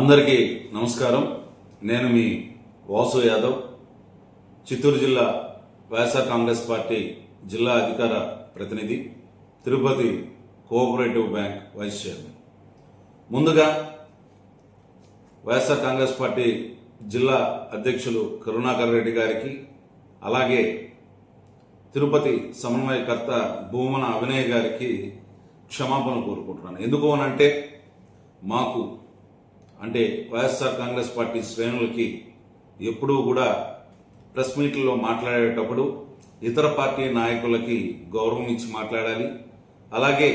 అందరికీ నమస్కారం. నేను మీ వాసు యాదవ్. చిత్తూరు జిల్లా వైఎస్ఆర్ కాంగ్రెస్ పార్టీ జిల్లా అధికార ప్రతినిధి Tirupati cooperative bank vice chairman. ముందుగా వైఎస్ఆర్ కాంగ్రెస్ పార్టీ జిల్లా అధ్యక్షులు కరుణాకర్ రెడ్డి గారికి అలాగే తిరుపతి సమన్వయకర్త భూమన అభినయ్ గారికి క్షమాపణ కోరుకుంటున్నాను. ఎందుకు అనంటే మాకు అంటే వైఎస్ఆర్ కాంగ్రెస్ పార్టీ శ్రేణులకి ఎప్పుడూ కూడా ప్రెస్ మీట్లలో మాట్లాడేటప్పుడు ఇతర పార్టీ నాయకులకి గౌరవం ఇచ్చి మాట్లాడాలి. అలాగే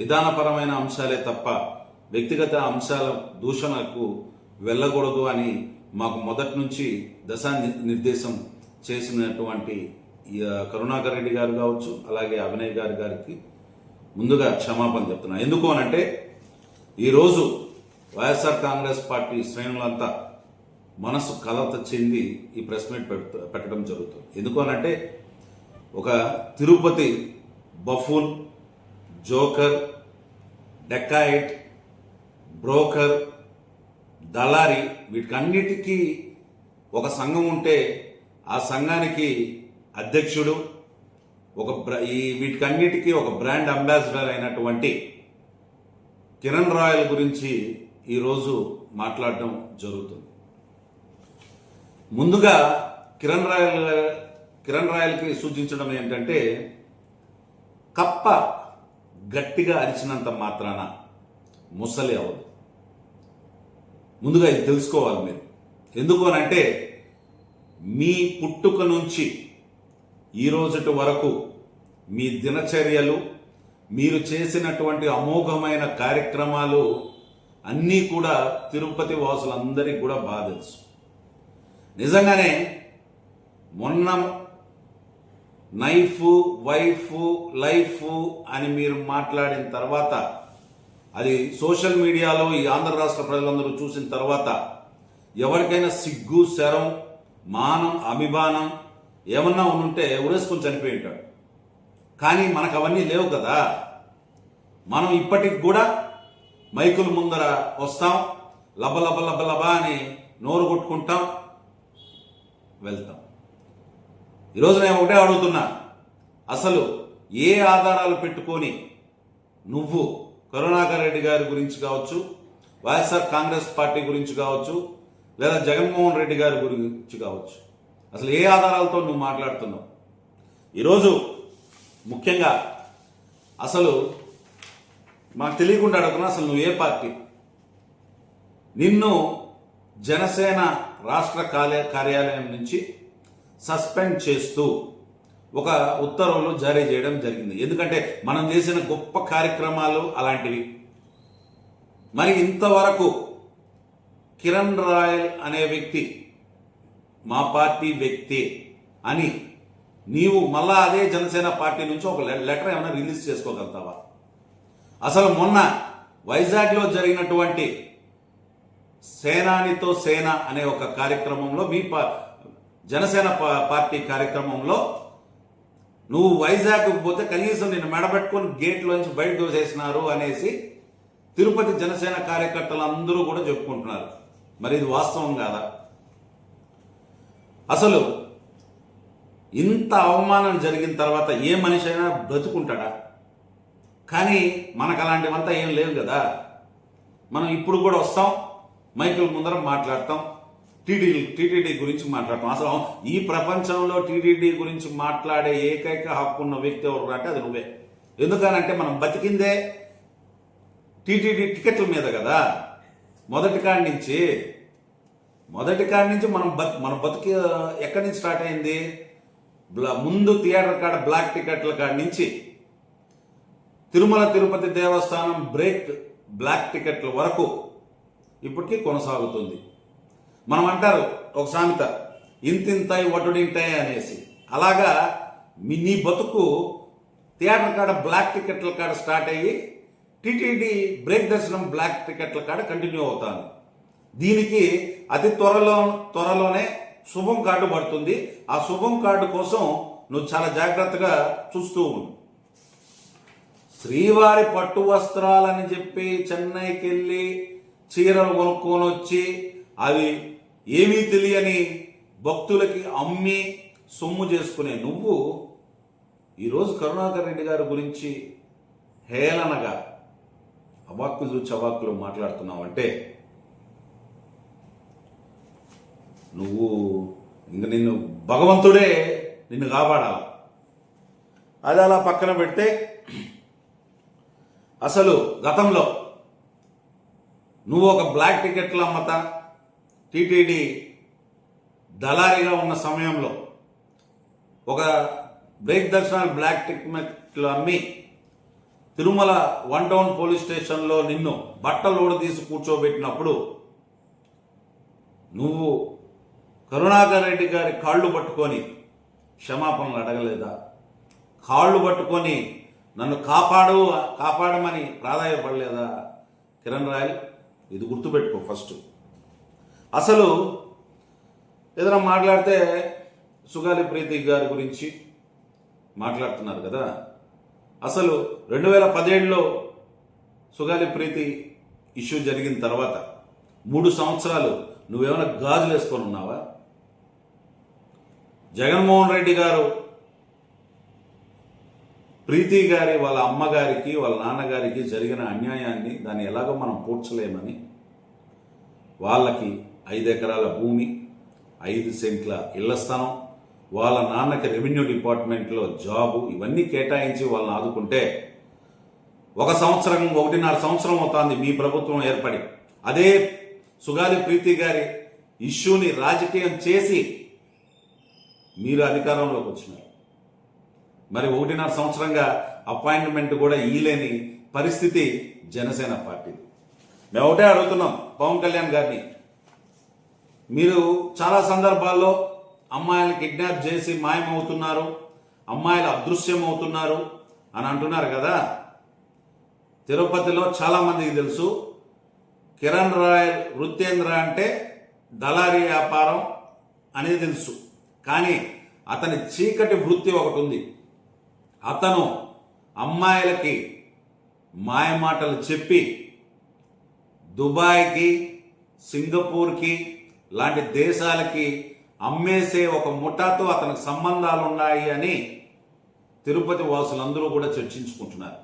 విధానపరమైన అంశాలే తప్ప వ్యక్తిగత అంశాల దూషణకు వెళ్ళకూడదు అని మాకు మొదటి నుంచి దశా నిర్దేశం చేసినటువంటి కరుణాకర్ రెడ్డి గారు కావచ్చు అలాగే అభినయ్ గారి గారికి ముందుగా క్షమాపణ చెప్తున్నా. ఎందుకు అనంటే ఈరోజు వైఎస్ఆర్ కాంగ్రెస్ పార్టీ శ్రేణులంతా మనసు కలత చెంది ఈ ప్రెస్ మీట్ పెట్ట- పెట్టడం జరుగుతుంది. ఎందుకు అనంటే ఒక Tirupati buffoon joker dacoit broker దళారి వీటికన్నిటికీ ఒక సంఘం ఉంటే ఆ సంఘానికి అధ్యక్షుడు ఒక ఈ వీటికన్నిటికీ ఒక బ్రాండ్ అంబాసిడర్ అయినటువంటి కిరణ్ రాయల్ గురించి ఈరోజు మాట్లాడడం జరుగుతుంది. ముందుగా కిరణ్ రాయల్ కిరణ్ రాయల్కి సూచించడం ఏంటంటే కప్ప గట్టిగా అరిచినంత మాత్రాన ముసలి అవ్వదు. ముందుగా ఇది తెలుసుకోవాలి మీరు. ఎందుకు అని అంటే మీ పుట్టుక నుంచి ఈ రోజుటి వరకు మీ దినచర్యలు మీరు చేసినటువంటి అమోఘమైన కార్యక్రమాలు అన్నీ కూడా తిరుపతి వాసులందరికీ కూడా బాగా తెలుసు. నిజంగానే మొన్న నైఫ్ వైఫ్ లైఫ్ అని మీరు మాట్లాడిన తర్వాత అది సోషల్ మీడియాలో ఈ ఆంధ్ర రాష్ట్ర ప్రజలందరూ చూసిన తర్వాత ఎవరికైనా సిగ్గు శరం మానం అభిమానం ఏమన్నా ఉంటే ఉరేసుకొని చనిపోయి ఉంటాడు. కానీ మనకు అవన్నీ లేవు కదా. మనం ఇప్పటికి కూడా మైకుల ముందర వస్తాం. లబ లబ లబ లబ అని నోరు కొట్టుకుంటాం. వెళ్తాం. ఈరోజు నేను ఒకటే అడుగుతున్నా. అసలు ఏ ఆధారాలు పెట్టుకొని నువ్వు కరుణాకర్ రెడ్డి గారి గురించి కావచ్చు వైఎస్ఆర్ కాంగ్రెస్ పార్టీ గురించి కావచ్చు లేదా జగన్మోహన్ రెడ్డి గారి గురించి కావచ్చు అసలు ఏ ఆధారాలతో నువ్వు మాట్లాడుతున్నావు? ఈరోజు ముఖ్యంగా అసలు మాకు తెలియకుండా అడుగుతున్నా అసలు నువ్వు ఏ పార్టీ? నిన్ను జనసేన రాష్ట్ర కార్య కార్యాలయం నుంచి సస్పెండ్ చేస్తూ ఒక ఉత్తర్వులు జారీ చేయడం జరిగింది. ఎందుకంటే మనం చేసిన గొప్ప కార్యక్రమాలు అలాంటివి. మరి ఇంతవరకు కిరణ్ రాయల్ అనే వ్యక్తి మా పార్టీ వ్యక్తి అని నీవు మళ్ళా అదే జనసేన పార్టీ నుంచి ఒక లె- లెటర్ ఏమైనా రిలీజ్ చేసుకోగలుగుతావా? అసలు మొన్న వైజాగ్లో జరిగినటువంటి సేనానితో సేన అనే ఒక కార్యక్రమంలో మీ పా- జనసేన పార్టీ కార్యక్రమంలో నువ్వు వైజాగ్ పోతే కనీసం నేను మెడబెట్టుకొని గేట్లోంచి బయట దోసేసినారు అనేసి తిరుపతి జనసేన కార్యకర్తలు అందరూ కూడా చెప్పుకుంటున్నారు. మరి ఇది వాస్తవం కాదా? అసలు ఇంత అవమానం జరిగిన తర్వాత ఏ మనిషి అయినా బ్రతుకుంటాడా? కానీ మనకు అలాంటివంతా ఏం లేవు కదా. మనం ఇప్పుడు కూడా వస్తాం మైకుల ముందర మాట్లాడతాం టీటీడీ టీటీడీ గురించి మాట్లాడతాం. అసలు ఈ ప్రపంచంలో టీటీడీ గురించి మాట్లాడే ఏకైక హక్కు ఉన్న వ్యక్తి ఎవరు అంటే అది నువ్వే. ఎందుకనంటే మనం బతికిందే టీటీడీ టికెట్ల మీద కదా. మొదటి కాడి నుంచి మొదటి కాడి నుంచి మనం బత్ మన బతుకి ఎక్కడి నుంచి స్టార్ట్ అయింది? ముందు థియేటర్ కాడ బ్లాక్ టికెట్ల కాడి నుంచి. తిరుమల తిరుపతి దేవస్థానం బ్రేక్ బ్లాక్ టికెట్ల వరకు ఇప్పటికీ కొనసాగుతుంది. మనం అంటారు ఒక సామెత ఇంతింతాయి వటుడింటాయి అనేసి. అలాగా మీ నీ బతుకు థియేటర్ కాడ బ్లాక్ టికెట్ల కాడ స్టార్ట్ అయ్యి టీటీడీ బ్రేక్ దర్శనం బ్లాక్ టికెట్ల కాడ కంటిన్యూ అవుతాను దీనికి అతి త్వరలో త్వరలోనే శుభం కార్డు పడుతుంది. ఆ శుభం కార్డు కోసం నువ్వు చాలా జాగ్రత్తగా చూస్తూ ఉండు. శ్రీవారి పట్టు వస్త్రాలని చెప్పి చెన్నైకి వెళ్ళి చీరలు కొనుక్కొని వచ్చి అవి ఏమీ తెలియని భక్తులకి అమ్మి సొమ్ము చేసుకునే నువ్వు ఈరోజు కరుణాకర్ రెడ్డి గారి గురించి హేళనగా అవాక్కులు చవాక్కులు మాట్లాడుతున్నావు అంటే నువ్వు ఇంక నిన్ను భగవంతుడే నిన్ను కాపాడాలి. అది అలా పక్కన పెడితే అసలు గతంలో నువ్వు ఒక బ్లాక్ టికెట్లు అమ్మతా టీటీడీ దళారిగా ఉన్న సమయంలో ఒక బ్రేక్ దర్శనాలు బ్లాక్ టికెట్లు అమ్మి తిరుమల వన్ టౌన్ పోలీస్ స్టేషన్లో నిన్ను బట్టలోడు తీసి కూర్చోబెట్టినప్పుడు నువ్వు కరుణాకర్ రెడ్డి గారి కాళ్ళు పట్టుకొని క్షమాపణలు అడగలేదా? కాళ్ళు పట్టుకొని నన్ను కాపాడు కాపాడమని ప్రాధాయపడలేదా? కిరణ్ రాయల్ ఇది గుర్తుపెట్టుకో ఫస్ట్. అసలు ఏదైనా మాట్లాడితే సుగాలి ప్రీతి గారి గురించి మాట్లాడుతున్నారు కదా? అసలు రెండు వేల పదిహేడులో సుగాలి ప్రీతి ఇష్యూ జరిగిన తర్వాత మూడు సంవత్సరాలు నువ్వేమైనా గాజులు వేసుకొని ఉన్నావా? జగన్మోహన్ రెడ్డి గారు ప్రీతి గారి వాళ్ళ అమ్మగారికి వాళ్ళ నాన్నగారికి జరిగిన అన్యాయాన్ని దాన్ని ఎలాగో మనం పూడ్చలేమని వాళ్ళకి ఐదు ఎకరాల భూమి ఐదు సెంట్ల ఇళ్ళ స్థలం వాళ్ళ నాన్నకి రెవెన్యూ డిపార్ట్మెంట్లో జాబు ఇవన్నీ కేటాయించి వాళ్ళని ఆదుకుంటే ఒక సంవత్సరం ఒకటిన్నర సంవత్సరం అవుతుంది మీ ప్రభుత్వం ఏర్పడి. అదే సుగాలి ప్రీతి గారి ఇష్యూని రాజకీయం చేసి మీరు అధికారంలోకి వచ్చినారు. మరి ఒకటిన్నర సంవత్సరంగా అపాయింట్మెంట్ కూడా ఇయ్యలేని పరిస్థితి జనసేన పార్టీ మేము ఒకటే అడుగుతున్నాం పవన్ కళ్యాణ్ గారిని. మీరు చాలా సందర్భాల్లో అమ్మాయిలను కిడ్నాప్ చేసి మాయమవుతున్నారు అమ్మాయిలు అదృశ్యం అవుతున్నారు అని అంటున్నారు కదా. తిరుపతిలో చాలామందికి తెలుసు కిరణ్ రాయ్ వృత్తేంద్ర అంటే దళారీ వ్యాపారం అనేది తెలుసు. కానీ అతని చీకటి వృత్తి ఒకటి ఉంది. అతను అమ్మాయిలకి మాయమాటలు చెప్పి దుబాయ్కి సింగపూర్కి లాంటి దేశాలకి అమ్మేసే ఒక ముఠాతో అతనికి సంబంధాలు ఉన్నాయి అని తిరుపతి వాసులందరూ కూడా చర్చించుకుంటున్నారు.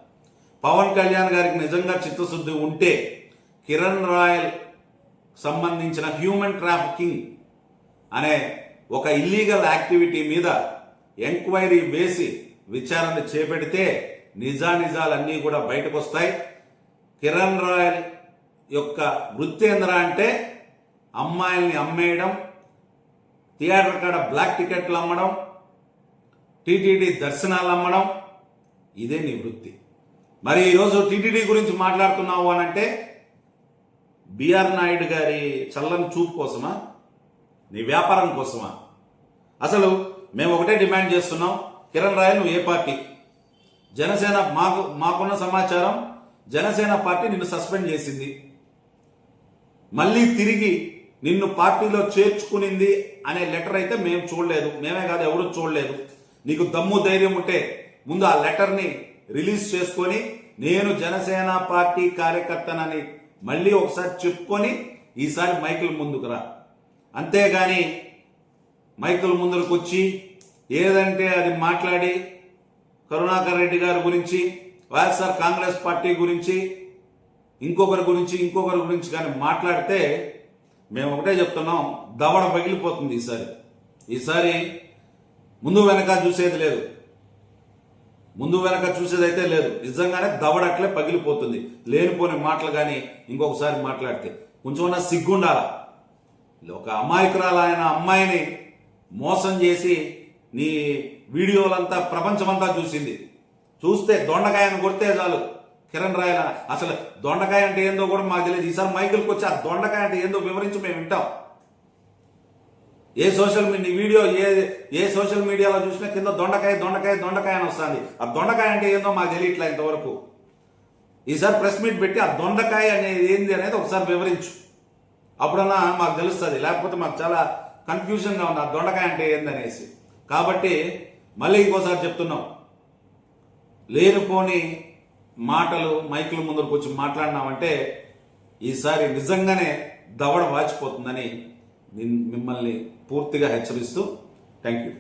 పవన్ కళ్యాణ్ గారికి నిజంగా చిత్తశుద్ధి ఉంటే కిరణ్ రాయల్ సంబంధించిన హ్యూమన్ ట్రాఫికింగ్ అనే ఒక ఇల్లీగల్ యాక్టివిటీ మీద ఎంక్వైరీ వేసి విచారణ చేపెడితే నిజానిజాలన్నీ కూడా బయటకు వస్తాయి కిరణ్ రాయల్ యొక్క వృత్తేంద్ర అంటే అమ్మాయిల్ని అమ్మేయడం థియేటర్ కాడ బ్లాక్ టికెట్లు అమ్మడం టీటీడీ దర్శనాలు అమ్మడం ఇదే నీ వృత్తి. మరి ఈరోజు టీటీడీ గురించి మాట్లాడుతున్నావు అని అంటే బిఆర్ నాయుడు గారి చల్లని చూపు కోసమా? నీ వ్యాపారం కోసమా? అసలు మేము ఒకటే డిమాండ్ చేస్తున్నాం కిరణ్ రాయ్ నువ్వు ఏ పార్టీ? జనసేన మాకు మాకున్న సమాచారం జనసేన పార్టీ నిన్ను సస్పెండ్ చేసింది. మళ్ళీ తిరిగి నిన్ను పార్టీలో చేర్చుకునింది అనే లెటర్ అయితే మేము చూడలేదు. మేమే కాదు ఎవరు చూడలేదు. నీకు దమ్ము ధైర్యం ఉంటే ముందు ఆ లెటర్ని రిలీజ్ చేసుకొని నేను జనసేన పార్టీ కార్యకర్తనని మళ్ళీ ఒకసారి చెప్పుకొని ఈసారి మైకుల ముందుకు రా. అంతేగాని మైకుల ముందుకు వచ్చి ఏదంటే అది మాట్లాడి కరుణాకర్ రెడ్డి గారి గురించి వైఎస్ఆర్ కాంగ్రెస్ పార్టీ గురించి ఇంకొకరి గురించి ఇంకొకరి గురించి కానీ మాట్లాడితే మేము ఒకటే చెప్తున్నాం దవడ పగిలిపోతుంది ఈసారి. ఈసారి ముందు వెనక చూసేది లేదు. ముందు వెనక చూసేది అయితే లేదు. నిజంగానే దవడ అట్లే పగిలిపోతుంది. లేనిపోని మాటలు కానీ ఇంకొకసారి మాట్లాడితే కొంచెం సిగ్గుండాలా? ఒక అమాయకురాలైన అమ్మాయిని మోసం చేసి నీ వీడియోలంతా ప్రపంచమంతా చూసింది. చూస్తే దొండకాయను కొడితే చాలు. కిరణ్ రాయల అసలు దొండకాయ అంటే ఏందో కూడా మాకు తెలియదు. ఈసారి మైకిల్కి వచ్చి ఆ దొండకాయ అంటే ఏందో వివరించి మేము వింటాం. ఏ సోషల్ మీడియా వీడియో ఏ ఏ సోషల్ మీడియాలో చూసినా కింద దొండకాయ దొండకాయ దొండకాయ అని వస్తుంది. ఆ దొండకాయ అంటే ఏందో మాకు తెలియట్లా ఇంతవరకు. ఈసారి ప్రెస్ మీట్ పెట్టి ఆ దొండకాయ అనేది ఏంది అనేది ఒకసారి వివరించు. అప్పుడన్నా మాకు తెలుస్తుంది. లేకపోతే మాకు చాలా కన్ఫ్యూజన్గా ఉంది. ఆ దొండకాయ అంటే ఏందనేసి కాబట్టి మళ్ళీ ఇంకోసారి చెప్తున్నాం. లేనిపోని మాటలు మైకుల ముందరకు వచ్చి మాట్లాడినామంటే ఈసారి నిజంగానే దవడ వాచిపోతుందని మిమ్మల్ని పూర్తిగా హెచ్చరిస్తూ థ్యాంక్ యూ